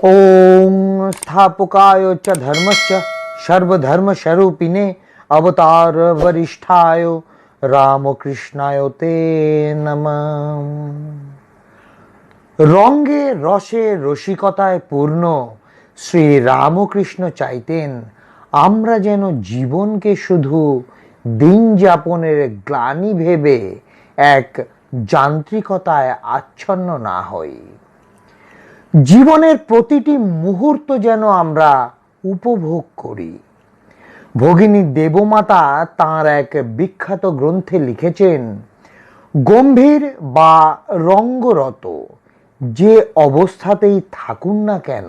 ওং স্থাপকায় চ ধর্মস্য সর্বধর্মস্বরূপিণে অবতার বরিষ্ঠায় রামকৃষ্ণায় তে নম রঙ্গে রসে রসিকতায় পূর্ণ শ্রী রামকৃষ্ণ চাইতেন আমরা যেন জীবনকে শুধু দিন যাপনের গ্লানি ভেবে এক যান্ত্রিকতায় আচ্ছন্ন না হই জীবনের প্রতিটি মুহূর্ত যেন আমরা উপভোগ করি। ভগিনী দেবমাতা তার এক বিখ্যাত গ্রন্থে লিখেছেন, গম্ভীর বা রঙ্গরত, যে অবস্থাতেই থাকুন না কেন,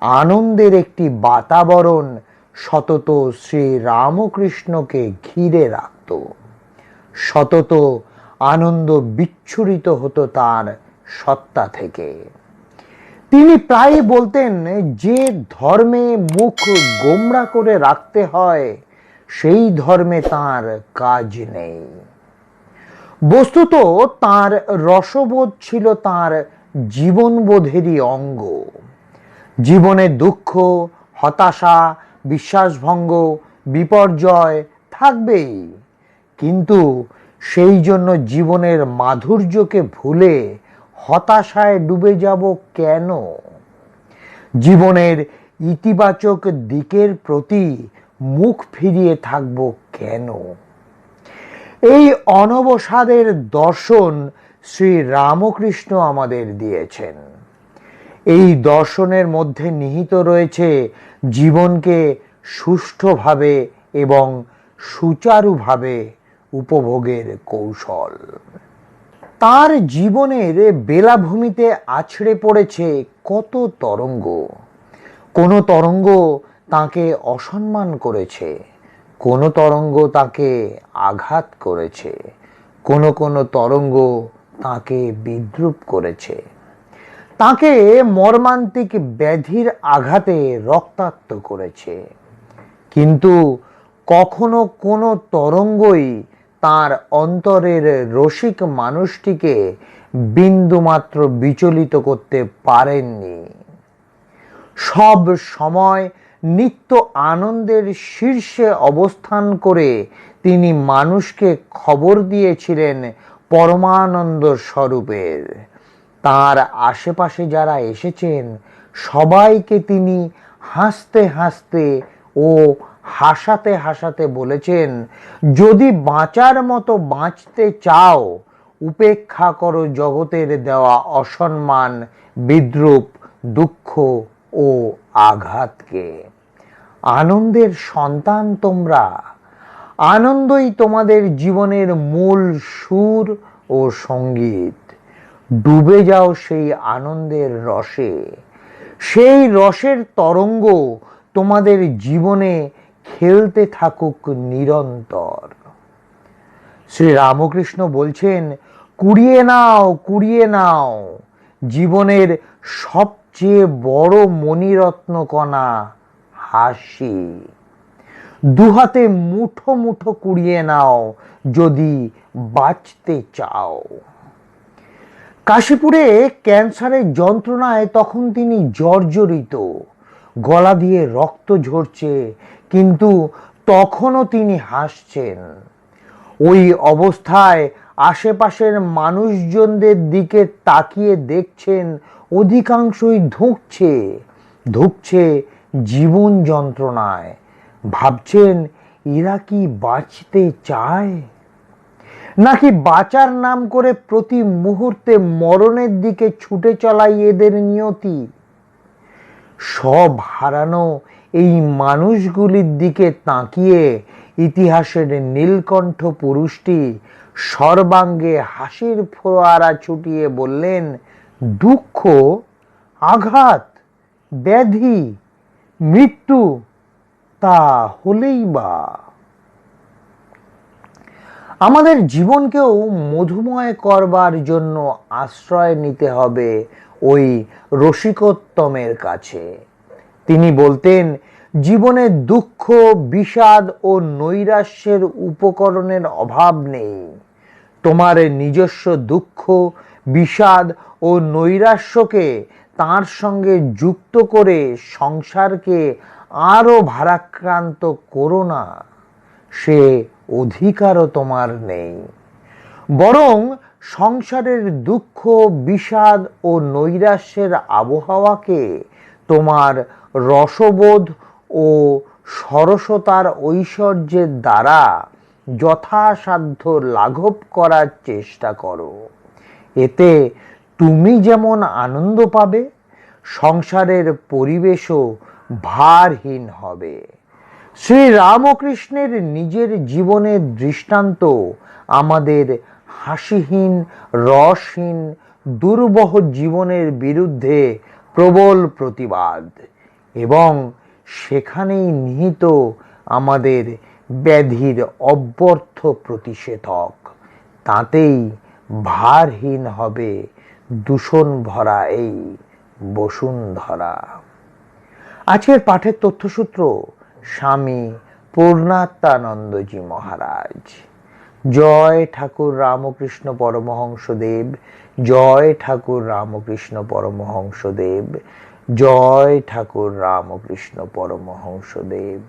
আনন্দের একটি বাতাবরণ সতত শ্রী রামকৃষ্ণকে ঘিরে রাখত। সতত আনন্দ বিচ্ছুরিত হতো তার সত্তা থেকে। তিনি প্রায় বলতেন, যে ধর্মে মুখ গোমরা করে রাখতে হয়, সেই ধর্মে তার কাজ নেই। বস্তুত তার রসবোধ ছিল তার জীবনবোধেরই অঙ্গ। জীবনে দুঃখ, হতাশা, বিশ্বাসভঙ্গ, বিপর্যয় থাকবেই। কিন্তু সেই জন্য জীবনের মাধুর্যকে ভুলে হতাশায় ডুবে যাব কেন? জীবনের ইতিবাচক দিকের প্রতি মুখ ফিরিয়ে থাকব কেন? এই অনবসাদের দর্শন শ্রী রামকৃষ্ণ আমাদের দিয়েছেন। এই দর্শনের মধ্যে নিহিত রয়েছে জীবনকে সুষ্ঠুভাবে এবং সুচারুভাবে উপভোগের কৌশল। তার জীবনের বেলাভূমিতে আছড়ে পড়েছে কত তরঙ্গ। কোনো তরঙ্গ তাকে অসম্মান করেছে, কোনো তরঙ্গ তাকে আঘাত করেছে, কোনো কোনো তরঙ্গ তাকে বিদ্রুপ করেছে। তাকে মর্মান্তিক ব্যাধির আঘাতে রক্তাক্ত করেছে। কিন্তু কখনো কোনো তরঙ্গই তার অন্তরের রসিক মানুষটিকে বিন্দুমাত্র বিচলিত করতে পারেননি। সব সময় নিত্য আনন্দের শীর্ষে অবস্থান করে তিনি মানুষকে খবর দিয়েছিলেন পরমানন্দ স্বরূপের। তার আশেপাশে যারা এসেছেন, সবাইকে তিনি হাসতে হাসতে ও হাসাতে হাসাতে বলেছেন, যদি বাঁচার মতো বাঁচতে চাও, উপেক্ষা করো জগতের দেওয়া অসম্মান, বিদ্রুপ, দুঃখ ও আঘাতকে। আনন্দের সন্তান তোমরা। আনন্দই তোমাদের জীবনের মূল সুর ও সংগীত। ডুবে যাও সেই আনন্দের রসে। সেই রসের তরঙ্গ তোমাদের জীবনে খেলতে থাকুক নিরন্তর। শ্রী রামকৃষ্ণ বলছেন, কুড়িয়ে নাও কুড়িয়ে নাও। জীবনের সবচেয়ে বড় মণিরত্ন কণা হাসি। দুহাতে মুঠো মুঠো কুড়িয়ে নাও, যদি বাঁচতে চাও। কাশীপুরে ক্যান্সারের যন্ত্রণায় তখন তিনি জর্জরিত। গলা দিয়ে রক্ত ঝরছে, কিন্তু তখনও তিনি হাসছেন। ওই অবস্থায় আশেপাশের মানুষজনদের দিকে তাকিয়ে দেখছেন, অধিকাংশই ধুঁকছে ধুঁকছে জীবন যন্ত্রণায়। ভাবছেন, এরা কি বাঁচতে চায়? নাকি বাঁচার নাম করে প্রতি মুহূর্তে মরণের দিকে ছুটে চলাই এদের নিয়তি? সব হারানো এই মানুষগুলির দিকে তাকিয়ে ইতিহাসের নীলকণ্ঠ পুরুষটি সর্বাঙ্গে হাসির ফোয়ারা ছুটিয়ে বললেন, দুঃখ, আঘাত, ব্যাধি, মৃত্যু, তা হলেই বা। আমাদের জীবনকেও মধুময় করবার জন্য আশ্রয় নিতে হবে ওই রসিকোত্তমের কাছে। তিনি বলতেন, জীবনে দুঃখ, বিষাদ ও নৈরাশ্যের উপকরণের অভাব নেই। তোমার নিজস্ব দুঃখ, বিষাদ ও নৈরাশ্যকে তার সঙ্গে যুক্ত করে সংসারকে আরও ভারাক্রান্ত করো না। সে অধিকারও তোমার নেই। বরং সংসারের দুঃখ, বিষাদ ও নৈরাশ্যের আবহাওয়াকে তোমার রসবোধ ও সরসতার ঐশ্বর্যের দ্বারা যথাসাধ্য লাঘব করার চেষ্টা করো। এতে তুমি যেমন আনন্দ পাবে, সংসারের পরিবেশও ভারহীন হবে। শ্রী রামকৃষ্ণের নিজের জীবনের দৃষ্টান্ত আমাদের হাসিহীন, রসহীন, দুর্বহ জীবনের বিরুদ্ধে প্রবল প্রতিবাদ এবং সেখানেই নিহিত আমাদের ব্যাধির অব্যর্থ প্রতিষেধক। তাতেই ভারহীন হবে দূষণ ভরা এই বসুন্ধরা। আজকের পাঠের তথ্যসূত্র স্বামী পূর্ণাত্মানন্দজি মহারাজ। জয় ঠাকুর রামকৃষ্ণ পরমহংসদেব জয় ঠাকুর রামকৃষ্ণ পরমহংসদেব জয় ঠাকুর রামকৃষ্ণ পরমহংসদেব।